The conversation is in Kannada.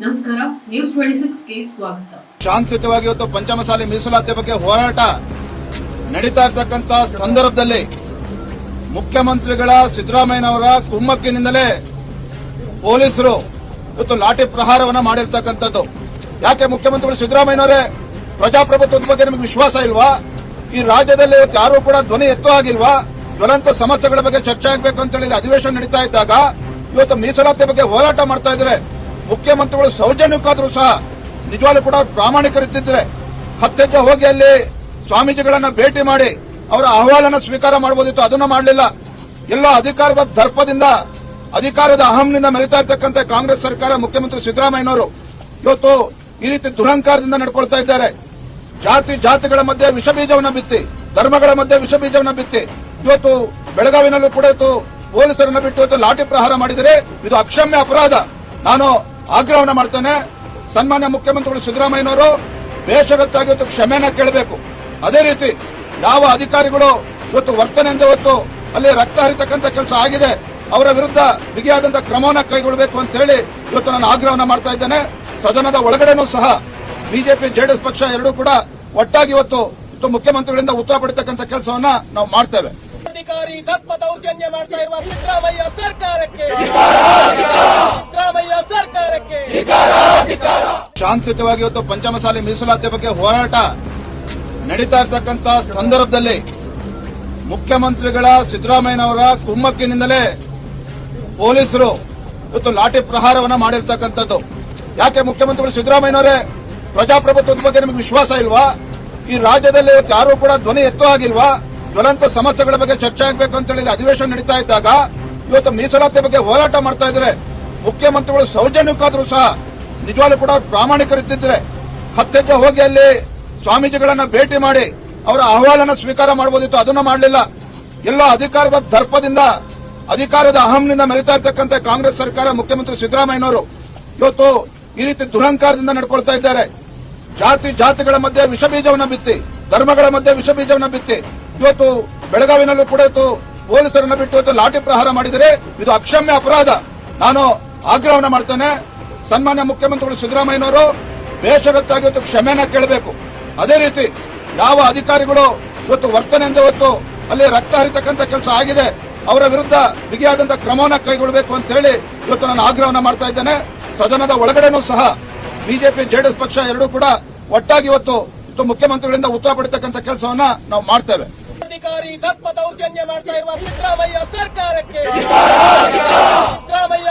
ನಮಸ್ಕಾರ ನ್ಯೂಸ್ ಟ್ವೆಂಟಿ ಸ್ವಾಗತ. ಶಾಂತಿಯುತವಾಗಿ ಇವತ್ತು ಪಂಚಮಸಾಲಿ ಮೀಸಲಾತಿ ಬಗ್ಗೆ ಹೋರಾಟ ನಡೀತಾ ಇರ್ತಕ್ಕಂತ ಸಂದರ್ಭದಲ್ಲಿ ಮುಖ್ಯಮಂತ್ರಿಗಳ ಸಿದ್ದರಾಮಯ್ಯನವರ ಕುಮ್ಮಕ್ಕಿನಿಂದಲೇ ಪೊಲೀಸರು ಇವತ್ತು ಲಾಠಿ ಪ್ರಹಾರವನ್ನ ಮಾಡಿರ್ತಕ್ಕಂಥದ್ದು. ಯಾಕೆ ಮುಖ್ಯಮಂತ್ರಿಗಳು ಸಿದ್ದರಾಮಯ್ಯನವರೇ ಪ್ರಜಾಪ್ರಭುತ್ವದ ಬಗ್ಗೆ ನಿಮಗೆ ವಿಶ್ವಾಸ ಇಲ್ವಾ? ಈ ರಾಜ್ಯದಲ್ಲಿ ಇವತ್ತು ಯಾರೂ ಕೂಡ ಧ್ವನಿ ಎತ್ತೋ ಆಗಿಲ್ವಾ ಜ್ವಲಂತ ಸಮಸ್ಯೆಗಳ ಬಗ್ಗೆ ಚರ್ಚೆ ಆಗಬೇಕು ಅಂತ ಹೇಳಿ ಅಧಿವೇಶನ ನಡೀತಾ ಇದ್ದಾಗ ಇವತ್ತು ಮೀಸಲಾತಿ ಬಗ್ಗೆ ಹೋರಾಟ ಮಾಡ್ತಾ ಇದ್ರೆ ಮುಖ್ಯಮಂತ್ರಿಗಳು ಸೌಜನ್ಯಕ್ಕಾದ್ರೂ ಸಹ ನಿಜವಾಗ್ಲೂ ಕೂಡ ಪ್ರಾಮಾಣಿಕರಿದ್ದರೆ ಹತ್ತೆಜ್ಜೆ ಹೋಗಿ ಅಲ್ಲಿ ಸ್ವಾಮೀಜಿಗಳನ್ನ ಭೇಟಿ ಮಾಡಿ ಅವರ ಅಹವಾಲನ್ನ ಸ್ವೀಕಾರ ಮಾಡಬಹುದಿತ್ತು ಅದನ್ನ ಮಾಡಲಿಲ್ಲ. ಎಲ್ಲ ಅಧಿಕಾರದ ದರ್ಪದಿಂದ, ಅಧಿಕಾರದ ಅಹಂನಿಂದ ಮೆರಿತಾ ಇರ್ತಕ್ಕಂಥ ಕಾಂಗ್ರೆಸ್ ಸರ್ಕಾರ ಮುಖ್ಯಮಂತ್ರಿ ಸಿದ್ದರಾಮಯ್ಯನವರು ಇವತ್ತು ಈ ರೀತಿ ದುರಹಂಕಾರದಿಂದ ನಡ್ಕೊಳ್ತಾ ಇದ್ದಾರೆ. ಜಾತಿ ಜಾತಿಗಳ ಮಧ್ಯೆ ವಿಷ ಬೀಜವನ್ನ ಬಿತ್ತಿ, ಧರ್ಮಗಳ ಮಧ್ಯೆ ವಿಷ ಬೀಜವನ್ನ ಬಿತ್ತಿ, ಇವತ್ತು ಬೆಳಗಾವಿನಲ್ಲೂ ಕೂಡ ಇವತ್ತು ಪೊಲೀಸರನ್ನ ಬಿಟ್ಟು ಇವತ್ತು ಲಾಠಿ ಪ್ರಹಾರ ಮಾಡಿದರೆ ಇದು ಅಕ್ಷಮ್ಯ ಅಪರಾಧ. ನಾನು ಆಗ್ರಹವನ್ನ ಮಾಡ್ತೇನೆ. ಸನ್ಮಾನ್ಯ ಮುಖ್ಯಮಂತ್ರಿಗಳು ಸಿದ್ದರಾಮಯ್ಯನವರು ಬೇಷರತ್ತಾಗಿ ಇವತ್ತು ಕ್ಷಮೆಯನ್ನ ಕೇಳಬೇಕು. ಅದೇ ರೀತಿ ಯಾವ ಅಧಿಕಾರಿಗಳು ಇವತ್ತು ವರ್ತನೆಯಿಂದ ಇವತ್ತು ಅಲ್ಲಿ ರಕ್ತ ಹರಿತಕ್ಕಂಥ ಕೆಲಸ ಆಗಿದೆ. ಅವರ ವಿರುದ್ಧ ಬಿಗಿಯಾದಂತಹ ಕ್ರಮವನ್ನ ಕೈಗೊಳ್ಳಬೇಕು ಅಂತ ಹೇಳಿ ಇವತ್ತು ನಾನು ಆಗ್ರಹವನ್ನ ಮಾಡ್ತಾ ಇದ್ದೇನೆ. ಸದನದ ಒಳಗಡೆನೂ ಸಹ ಬಿಜೆಪಿ, ಜೆಡಿಎಸ್ ಪಕ್ಷ ಎರಡೂ ಕೂಡ ಒಟ್ಟಾಗಿ ಇವತ್ತು ಮುಖ್ಯಮಂತ್ರಿಗಳಿಂದ ಉತ್ತರ ಪಡಿತಕ್ಕಂಥ ಕೆಲಸವನ್ನ ನಾವು ಮಾಡ್ತೇವೆ. ಅಧಿಕಾರಿ ಸರ್ಕಾರಕ್ಕೆ ಸಿದ್ದರಾಮಯ್ಯ ಸರ್ಕಾರಕ್ಕೆ ಶಾಂತಿಯುತವಾಗಿ ಇವತ್ತು ಪಂಚಮಸಾಲಿ ಮೀಸಲಾತಿ ಬಗ್ಗೆ ಹೋರಾಟ ನಡೀತಾ ಇರ್ತಕ್ಕಂಥ ಸಂದರ್ಭದಲ್ಲಿ ಮುಖ್ಯಮಂತ್ರಿಗಳ ಸಿದ್ದರಾಮಯ್ಯನವರ ಕುಮ್ಮಕ್ಕಿನಿಂದಲೇ ಪೊಲೀಸರು ಇವತ್ತು ಲಾಠಿ ಪ್ರಹಾರವನ್ನ ಮಾಡಿರ್ತಕ್ಕಂಥದ್ದು. ಯಾಕೆ ಮುಖ್ಯಮಂತ್ರಿಗಳು ಸಿದ್ದರಾಮಯ್ಯನವರೇ ಪ್ರಜಾಪ್ರಭುತ್ವದ ಬಗ್ಗೆ ನಿಮಗೆ ವಿಶ್ವಾಸ ಇಲ್ವಾ? ಈ ರಾಜ್ಯದಲ್ಲಿ ಇವತ್ತು ಯಾರೂ ಕೂಡ ಧ್ವನಿ ಎತ್ತೋ ಆಗಿಲ್ವಾ ಜ್ವಲಂತ ಸಮಸ್ಯೆಗಳ ಬಗ್ಗೆ ಚರ್ಚೆ ಆಗಬೇಕು ಅಂತ ಹೇಳಿ ಅಧಿವೇಶನ ನಡೀತಾ ಇದ್ದಾಗ ಇವತ್ತು ಮೀಸಲಾತಿ ಬಗ್ಗೆ ಹೋರಾಟ ಮಾಡ್ತಾ ಇದ್ರೆ ಮುಖ್ಯಮಂತ್ರಿಗಳು ಸೌಜನ್ಯಕ್ಕಾದರೂ ಸಹ ನಿಜವಾಗ್ಲೂ ಕೂಡ ಪ್ರಾಮಾಣಿಕರಿದ್ದರೆ ಹತ್ತೆಜ್ಜೆ ಹೋಗಿ ಅಲ್ಲಿ ಸ್ವಾಮೀಜಿಗಳನ್ನ ಭೇಟಿ ಮಾಡಿ ಅವರ ಅಹವಾಲನ್ನ ಸ್ವೀಕಾರ ಮಾಡಬಹುದಿತ್ತು ಅದನ್ನ ಮಾಡಲಿಲ್ಲ. ಎಲ್ಲ ಅಧಿಕಾರದ ದರ್ಪದಿಂದ, ಅಧಿಕಾರದ ಅಹಂನಿಂದ ಮೆರಿತಾ ಇರ್ತಕ್ಕಂಥ ಕಾಂಗ್ರೆಸ್ ಸರ್ಕಾರ ಮುಖ್ಯಮಂತ್ರಿ ಸಿದ್ದರಾಮಯ್ಯನವರು ಇವತ್ತು ಈ ರೀತಿ ದುರಹಂಕಾರದಿಂದ ನಡ್ಕೊಳ್ತಾ ಇದ್ದಾರೆ. ಜಾತಿ ಜಾತಿಗಳ ಮಧ್ಯೆ ವಿಷ ಬೀಜವನ್ನ ಬಿತ್ತಿ, ಧರ್ಮಗಳ ಮಧ್ಯೆ ವಿಷ ಬೀಜವನ್ನ ಬಿತ್ತಿ, ಇವತ್ತು ಬೆಳಗಾವಿನಲ್ಲೂ ಕೂಡ ಇವತ್ತು ಪೊಲೀಸರನ್ನು ಬಿಟ್ಟು ಇವತ್ತು ಲಾಠಿ ಪ್ರಹಾರ ಮಾಡಿದರೆ ಇದು ಅಕ್ಷಮ್ಯ ಅಪರಾಧ. ನಾನು ಆಗ್ರಹವನ್ನು ಮಾಡ್ತೇನೆ. ಸನ್ಮಾನ್ಯ ಮುಖ್ಯಮಂತ್ರಿಗಳು ಸಿದ್ದರಾಮಯ್ಯನವರು ಬೇಷರತ್ತಾಗಿ ಇವತ್ತು ಕ್ಷಮೆಯನ್ನ ಕೇಳಬೇಕು. ಅದೇ ರೀತಿ ಯಾವ ಅಧಿಕಾರಿಗಳು ಇವತ್ತು ವರ್ತನೆಯಿಂದ ಇವತ್ತು ಅಲ್ಲಿ ರಕ್ತ ಹರಿತಕ್ಕಂಥ ಕೆಲಸ ಆಗಿದೆ, ಅವರ ವಿರುದ್ಧ ಬಿಗಿಯಾದಂತಹ ಕ್ರಮವನ್ನು ಕೈಗೊಳ್ಳಬೇಕು ಅಂತ ಹೇಳಿ ಇವತ್ತು ನಾನು ಆಗ್ರಹವನ್ನು ಮಾಡ್ತಾ ಇದ್ದೇನೆ. ಸದನದ ಒಳಗಡೆನೂ ಸಹ ಬಿಜೆಪಿ, ಜೆಡಿಎಸ್ ಪಕ್ಷ ಎರಡೂ ಕೂಡ ಒಟ್ಟಾಗಿ ಇವತ್ತು ಮುಖ್ಯಮಂತ್ರಿಗಳಿಂದ ಉತ್ತರ ಪಡಿತಕ್ಕಂಥ ಕೆಲಸವನ್ನ ನಾವು ಮಾಡ್ತೇವೆ. ಸಿದ್ದರಾಮಯ್ಯ ಸರ್ಕಾರಕ್ಕೆ. ಸಿದ್ದರಾಮಯ್ಯ